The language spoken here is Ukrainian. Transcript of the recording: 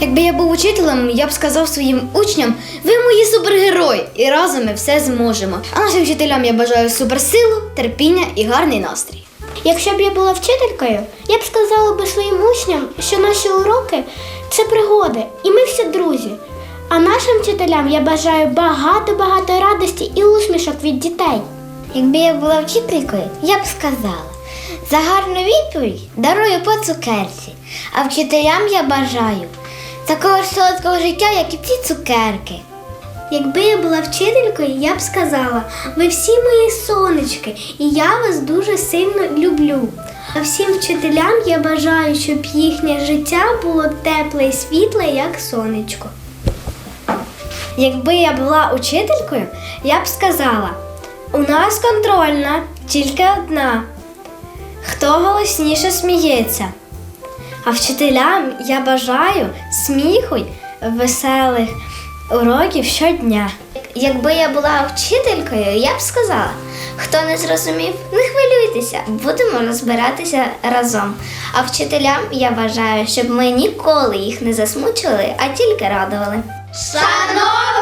Якби я був учителем, я б сказав своїм учням: ви мої супергерої, і разом ми все зможемо. А нашим вчителям я бажаю суперсилу, терпіння і гарний настрій. Якщо б я була вчителькою, я б сказала би своїм учням, що наші уроки це пригоди, і ми всі друзі. А нашим вчителям я бажаю багато-багато радості і усмішок від дітей. Якби я була вчителькою, я б сказала: за гарну відповідь дарую по цукерці, а вчителям я бажаю такого ж солодкого життя, як і ці цукерки. Якби я була вчителькою, я б сказала: ви всі мої сонечки, і я вас дуже сильно люблю. А всім вчителям я бажаю, щоб їхнє життя було тепле і світле, як сонечко. Якби я була учителькою, я б сказала: у нас контрольна, тільки одна. Хто голосніше сміється? А вчителям я бажаю сміху, й веселих уроків щодня. Якби я була вчителькою, я б сказала, хто не зрозумів, не хвилюйтеся, будемо розбиратися разом. А вчителям я бажаю, щоб ми ніколи їх не засмучували, а тільки радували. Шановні!